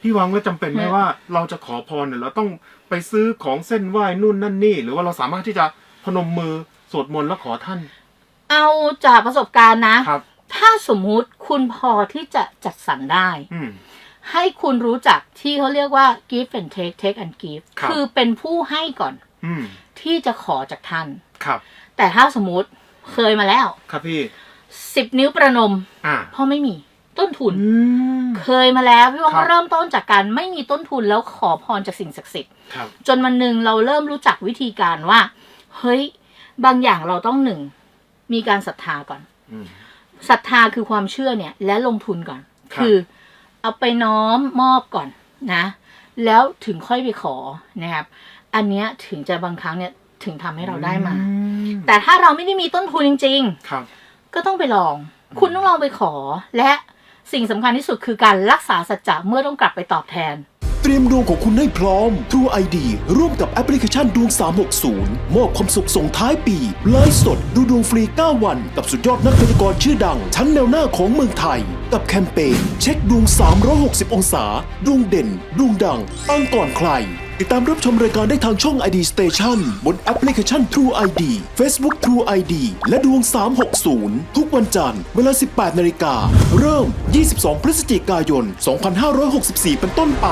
พี่วังว่าจำเป็นไหมฮะว่าเราจะขอพรเนี่ยเราต้องไปซื้อของเส้นไหว้นู่นนั่นนี่ หรือว่าเราสามารถที่จะพนมมือสวดมนต์แล้วขอท่าน เอาจากประสบการณ์นะ ครับ ถ้าสมมุติคุณพอที่จะจัดสรรได้ อืม ให้คุณรู้จักที่เขาเรียกว่า give and take take and give ครับ คือเป็นผู้ให้ก่อนอืม ที่จะขอจากท่าน ครับ แต่ถ้าสมมติเคยมาแล้วครับพี่ สิบนิ้วประนม อ่า เพราะไม่มี ต้นทุนอืมเคยมาแล้วพี่ว่าครับเริ่มต้นจากการไม่มีต้นทุนแล้วขอพรจากสิ่งศักดิ์สิทธิ์ครับจนวันหนึ่งเราเริ่มรู้จักวิธีการว่า เฮ้ย บางอย่างเราต้องหนึ่ง มีการศรัทธาก่อนอืมศรัทธาคือความเชื่อเนี่ย และลงทุนก่อนครับคือเอาไปน้อมมอบก่อนนะ แล้วถึงค่อยไปขอนะครับ อันเนี้ยถึงจะบางครั้งเนี่ยถึงทำให้เราได้มาอืมแต่ถ้าเราไม่ได้มีต้นทุนจริงครับๆก็ต้องไปลอง คุณต้องลองไปขอและ สิ่งสำคัญที่สุดคือการรักษาสัจจะเมื่อต้องกลับไปตอบแทน รียมดวงของคุณให้พร้อม True ID ร่วมกับแอปพลิเคชันดวง 360 มอบความสุขส่งท้ายปี ไลฟ์สดดูดวงฟรี 9 วัน กับสุดยอดนักพยากรณ์ชื่อดัง ชั้นแนวหน้าของเมืองไทย กับแคมเปญเช็คดวง 360 องศา ดวงเด่น ดวงดังปังก่อนใคร ติดตามรับชมรายการได้ทางช่อง ID Station บนแอปพลิเคชัน True ID Facebook True ID และดวง 360 ทุกวันจันทร์เวลา 18 นาฬิกา เริ่ม 22 พฤศจิกายน 2564 เป็นต้นไป